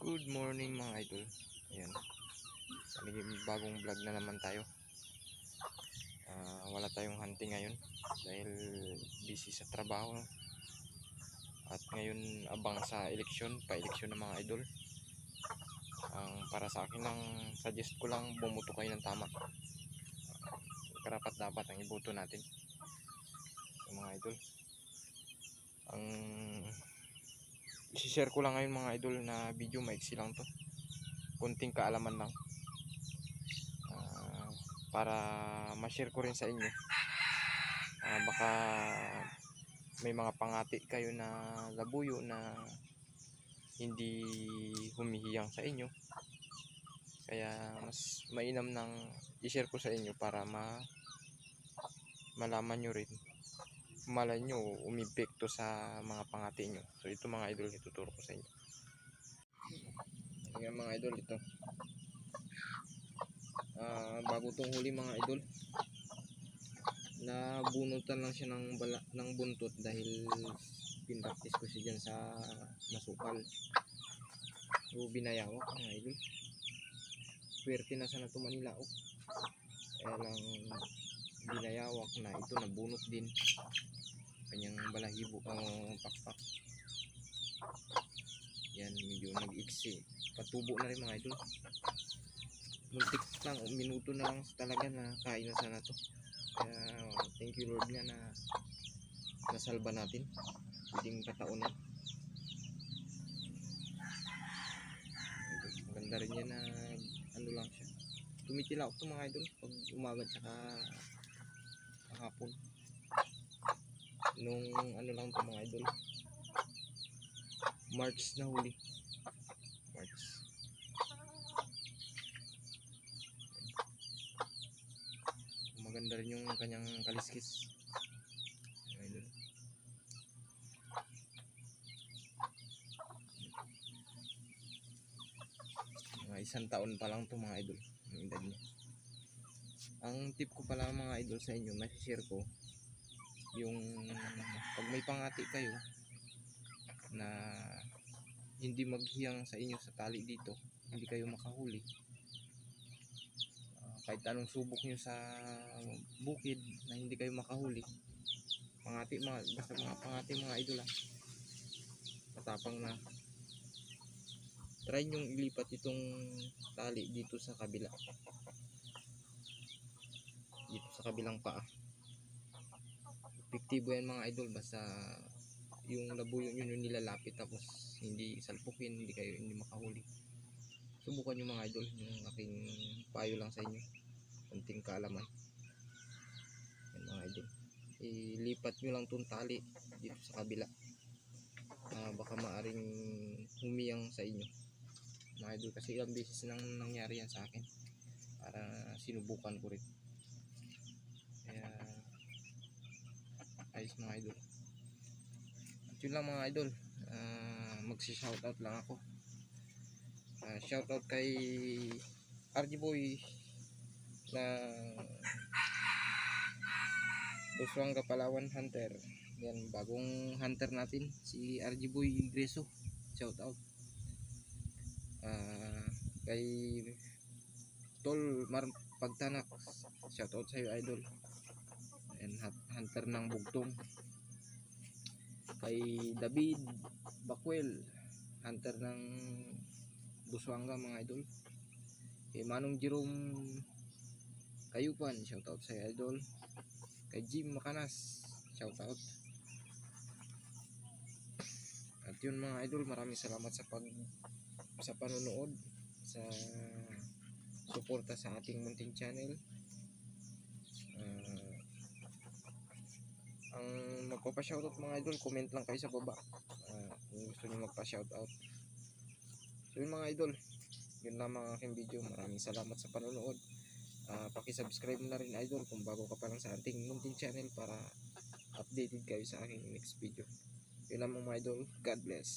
Good morning mga idol. Ayan. May bagong vlog na naman tayo. Ah, wala tayong hunting ngayon dahil busy sa trabaho. At ngayon abang sa eleksyon, pa-eleksyon ng mga idol. Ang para sa akin lang suggest ko lang bumuto kayo ng tama. Karapat dapat ang iboto natin. Sa mga idol. Ang isi-share ko lang ngayon mga idol na video. Maiksi lang to. Kunting kaalaman lang. Ah, para ma-share ko rin sa inyo. Ah, baka may mga pangati kayo na labuyo na hindi humihiyang sa inyo. Kaya mas mainam nang i-share ko sa inyo para ma malaman nyo rin malay nyo umipekto sa mga pangati nyo. So ito mga idol ituturo ko sa inyo. Ayan mga idol ito. Ah, bago tong huli mga idol. Nabunutan lang siya ng bala, ng buntot dahil pinractice ko siya dyan sa masukal. So binayawak mga idol. Swerte na sana ito Manila oh. Kaya lang binayawak na ito nabunot din kanyang balahibo o pakpak. Yan medyo nag-iksi. Patubo na rin mga idol. Muntik lang o minuto na lang talaga na kain na sana to. Kaya thank you lord nga na nasalba natin. Pwedeng kataunan. Idol, maganda rin yan na ano lang siya. Tumitilak to mga idol pag umaga tsaka hapon nung ano lang to mga idol. March na huli. March. Maganda rin yung kanyang kaliskis. Idol. Mga isang taon pa lang to mga idol. Ang edad niya. Ang tip ko pala mga idol sa inyo share ko yung pag may pangati kayo na hindi maghiyang sa inyo sa tali dito hindi kayo makahuli. Ah, kahit anong subok nyo sa bukid na hindi kayo makahuli pangati mga basta mga pangati mga idol ah. Matapang na. Try nyong ilipat itong tali dito sa kabila. Dito sa kabilang paa epektibo yan mga idol. Basta yung labuyo nyo yung nilalapit. Tapos hindi salpukin hindi kayo hindi makahuli. Subukan nyo mga idol yung aking payo lang sa inyo. Kunting kaalaman yan mga idol. Ilipat nyo lang tong tali dito sa kabila. Ah, baka maaring humiyang sa inyo. Mga idol kasi ilang beses nang nangyari yan sa akin. Para sinubukan ko rin ayos mga idol. At yun lang mga idol. Uh, magsi shoutout lang ako. Uh, shoutout kay RG Boy na Buswanga Palawan Hunter. Yan bagong hunter natin si RG Boy Ingreso. Shoutout. Uh, kay Tol Mar Pagtanak. Shoutout sa iyo idol hunter ng bugtong. Kay David Bakwel hunter ng Buswanga mga idol. Kay Manong Jerome Kayupan shoutout sa idol. Kay Jim Makanas shoutout. At yun mga idol maraming salamat sa pag sa panonood sa suporta sa ating munting channel ang magpapa-shoutout mga idol, comment lang kayo sa baba. Ah, kung gusto niyo magpa-shoutout. So yun mga idol, yun lamang ang aking video. Maraming salamat sa panonood. Ah, paki-subscribe na rin idol kung bago ka pa lang sa ating munting channel para updated kayo sa aking next video. Yun lamang mga idol. God bless.